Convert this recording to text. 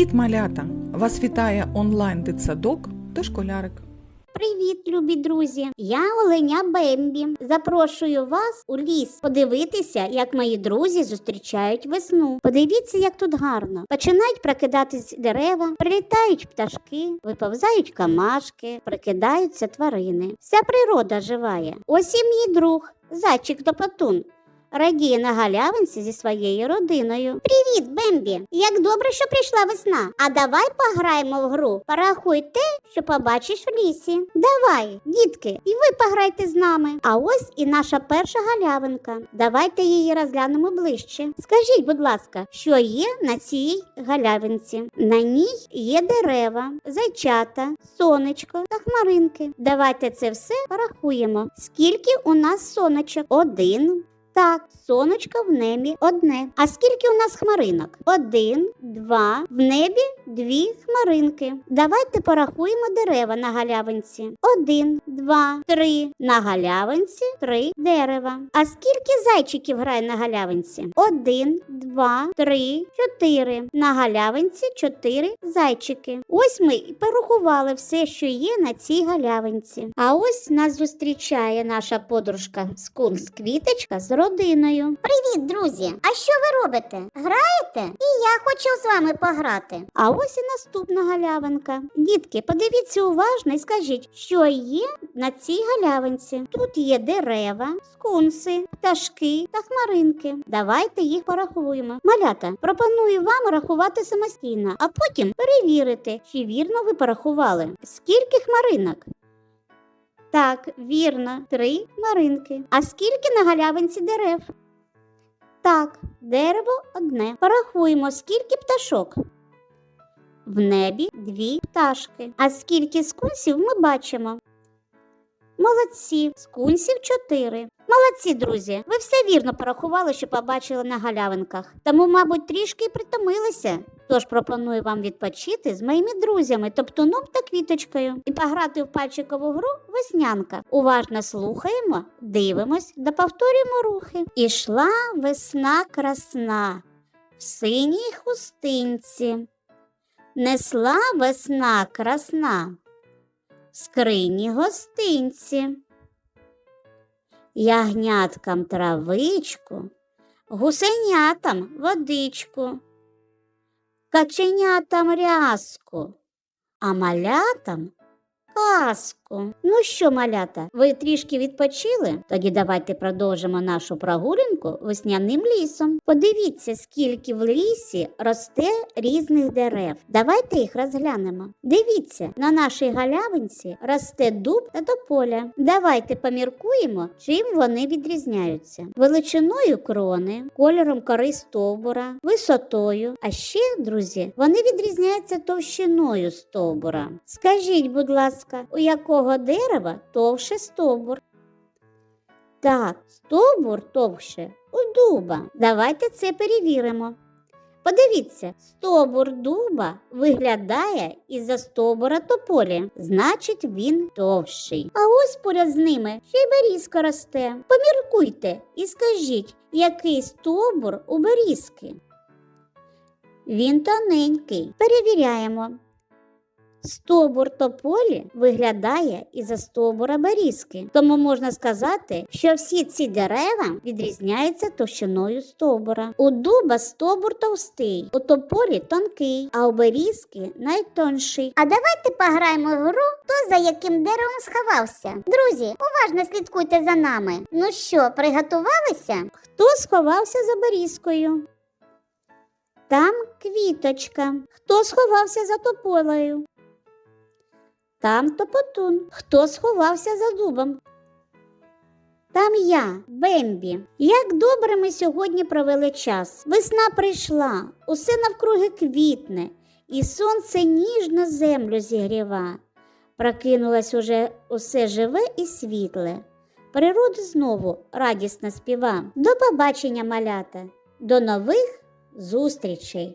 Привіт, малята! Вас вітає онлайн дитсадок та школярик. Привіт, любі друзі! Я Оленя Бембі. Запрошую вас у ліс подивитися, як мої друзі зустрічають весну. Подивіться, як тут гарно. Починають прокидатись дерева, прилітають пташки, виповзають камашки, прикидаються тварини. Вся природа живає. Ось і мій друг, зайчик Топотун. Радіє на галявинці зі своєю родиною. Привіт, Бембі! Як добре, що прийшла весна. А давай пограємо в гру. Порахуй те, що побачиш в лісі. Давай, дітки, і ви пограйте з нами. А ось і наша перша галявинка. Давайте її розглянемо ближче. Скажіть, будь ласка, що є на цій галявинці? На ній є дерева, зайчата, сонечко та хмаринки. Давайте це все порахуємо. Скільки у нас сонечок? Один. Так, сонечко в небі одне. А скільки у нас хмаринок? Один, два, в небі дві хмаринки. Давайте порахуємо дерева на галявинці. Один, два, три. На галявинці три дерева. А скільки зайчиків грає на галявинці? Один, два, три, чотири. На галявинці чотири зайчики. Ось ми і порахували все, що є на цій галявинці. А ось нас зустрічає наша подружка скунс квіточка з родиною. Привіт, друзі! А що ви робите? Граєте? І я хочу з вами пограти. А ось і наступна галявинка. Дітки, подивіться уважно і скажіть, що є на цій галявинці. Тут є дерева, скунси, пташки та хмаринки. Давайте їх порахуємо. Малята, пропоную вам рахувати самостійно, а потім перевірити, чи вірно ви порахували. Скільки хмаринок? Так, вірно, три маринки. А скільки на галявинці дерев? Так, дерево одне. Порахуємо, скільки пташок. В небі дві пташки. А скільки скунсів ми бачимо? Молодці, скунсів чотири. Молодці, друзі. Ви все вірно порахували, що побачили на галявинках. Тому, мабуть, трішки й притомилися. Тож пропоную вам відпочити з моїми друзями, топтуном та квіточкою, і пограти в пальчикову гру веснянка. Уважно слухаємо, дивимось та повторюємо рухи. Ішла весна красна в синій хустинці. Несла весна красна в скрині гостинці. Ягняткам травичку, гусенятам водичку, каченятам рязку, а малятам казку. Ну що, малята, ви трішки відпочили? Тоді давайте продовжимо нашу прогулянку весняним лісом. Подивіться, скільки в лісі росте різних дерев. Давайте їх розглянемо. Дивіться, на нашій галявинці росте дуб та тополя. Давайте поміркуємо, чим вони відрізняються. Величиною крони, кольором кори стовбура, висотою. А ще, друзі, вони відрізняються товщиною стовбура. Скажіть, будь ласка, у якого дерева товще стовбур? Так, стовбур товще у дуба. Давайте це перевіримо. Подивіться, стовбур дуба виглядає із-за стовбура тополі, значить він товщий. А ось поряд з ними ще й берізка росте. Поміркуйте і скажіть, який стовбур у берізки? Він тоненький. Перевіряємо. Стовбур тополі виглядає із-за стовбура берізки, тому можна сказати, що всі ці дерева відрізняються товщиною стовбура. У дуба стовбур товстий, у тополі тонкий, а у берізки найтонший. А давайте пограємо в гру, хто за яким деревом сховався. Друзі, уважно слідкуйте за нами. Ну що, приготувалися? Хто сховався за берізкою? Там квіточка. Хто сховався за тополею? Там топотун. Хто сховався за дубом? Там я, Бембі. Як добре ми сьогодні провели час. Весна прийшла, усе навкруги квітне, і сонце ніжно землю зігріва. Прокинулось уже усе живе і світле. Природа знову радісно співа. До побачення, малята, до нових зустрічей!